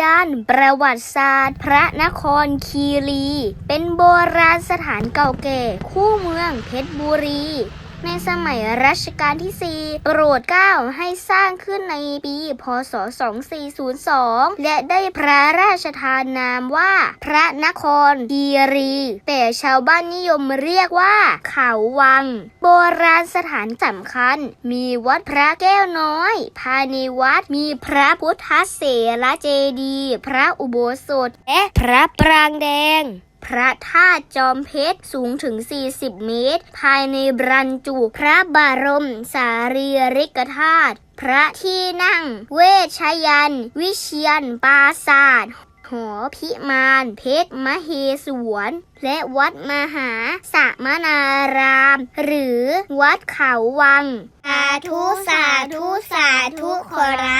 ยานประวัติศาสตร์ พระนครคีรี เป็นโบราณสถานเก่าแก่ คู่เมืองเพชรบุรี ในสมัยรัชกาลที่ 4 โปรดเกล้าให้สร้างขึ้นในปี พศ 2402 และได้พระราชทานนามว่า พระนครคีรี แต่ชาวบ้านนิยมเรียกว่า เขาวัง โบราณสถานสำคัญ มีวัดพระแก้วน้อย ภายในวัดมีพระพุทธเสรเจดี พระอุโบสถและพระปรางแดง ระธาตุจอมเพชรสูงถึง 40 เมตร ภายในบรรจุพระบรมสารีริกธาตุพระที่นั่ง เวชยัน วิเชียนปราศาสตร์หอพิมานเพชรมเหสวน และวัดมหาสมนาราม หรือวัดเขาวัง สาธุ สาธุ สาธุขอรับ